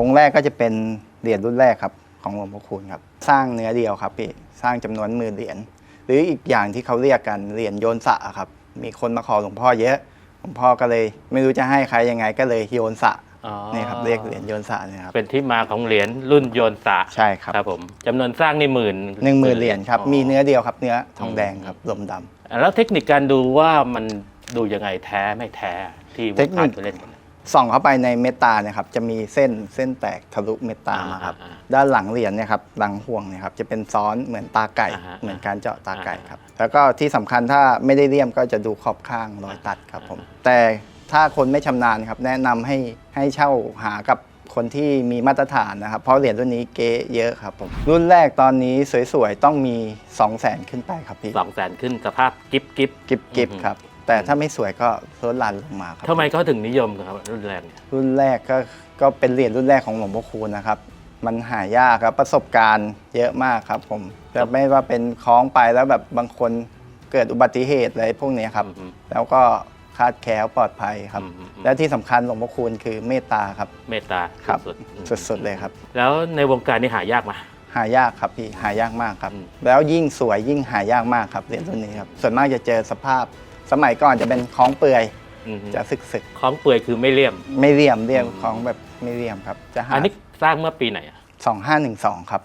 องค์แรกก็จะเป็นเหรียญรุ่นแรกครับของหลวงพ่อคูณครับ สร้างเนื้อเดียวครับพี่สร้างจำนวนหมื่นเหรียญหรืออีกอย่างที่เขาเรียกกันเหรียญโยนสระครับ มีคนมาขอหลวงพ่อเยอะหลวงพ่อก็เลยไม่รู้จะให้ใครยังไงก็เลยโยนสระอ๋อนี่ครับเรียกเหรียญโยนสระเนี่ยครับเป็นที่มาของเหรียญรุ่นโยนสระใช่ครับครับผมจำนวนสร้างนี่หมื่นหนึ่งหมื่นเหรียญครับมีเนื้อเดียวครับเนื้อทองแดงครับลมดำแล้วเทคนิคการดูว่ามันดูยังไงแท้ไม่แท้ที่วเทงคนิการคไปเล่นกัน ส่องเข้าไปในเมตตาเนี่ยครับจะมีเส้นเส้นแตกทะลุเมตตามาครับอ่าอ่าด้านหลังเหรียญเนี่ยครับหลังห่วงเนี่ยครับจะเป็นซ้อนเหมือนตาไก่ อ่าฮะเหมือนการเจาะตาไก่อ่าครับแล้วก็ที่สำคัญถ้าไม่ได้เลี่ยมก็จะดูขอบข้างรอยตัดครับผมอ่าแต่ถ้าคนไม่ชำนาญครับแนะนำให้ให้เช่าหากับคนที่มีมาตรฐานนะครับ เพราะเหรียญรุ่นนี้เก๊เยอะครับผมรุ่นแรกตอนนี้สวยๆต้องมี 2 0 0 0 0 0 ขึ้นไปครับพี่สองแสนขึ้นสภาพกิฟกิฟกิบ กิบอือฮึครับ แต่ถ้าไม่สวยก็ลดหลั่นลงมาครับ ทำไมเขาถึงนิยมกันครับรุ่นแรกเนี่ยรุ่นแรกก็ก็เป็นเหรียญรุ่นแรกของหลวงพ่อคูณนะครับ มันหายากครับประสบการณ์เยอะมากครับผมแต่ไม่ว่าเป็นคล้องไปแล้วแบบบางคนเกิดอุบัติเหตุอะไรพวกเนี้ยครับ อืม แล้วก็คาดแคล้วปลอดภัยครับ อืมอืมอืมและที่สำคัญหลวงพ่อคูณคือเมตตาครับ เมตตาครับ สุดๆอืมสุดๆเลยครับ แล้วในวงการนี่หายากไหม หายากครับพี่หายากมากครับ อืม แล้วยิ่งสวยยิ่งหายากมากครับเหรียญรุ่นนี้ครับส่วนมากจะเจอสภาพ สมัยก่อนจะเป็นคล้องเปลือยอืมจะสึกสึกของเปลือยคือไม่เลี่ยมๆไม่เลี่ยมเลี่ยมอืมคล้องแบบไม่เลี่ยมครับ จะหาอันนี้สร้างเมื่อปีไหนอะ สองห้าหนึ่งสองครับ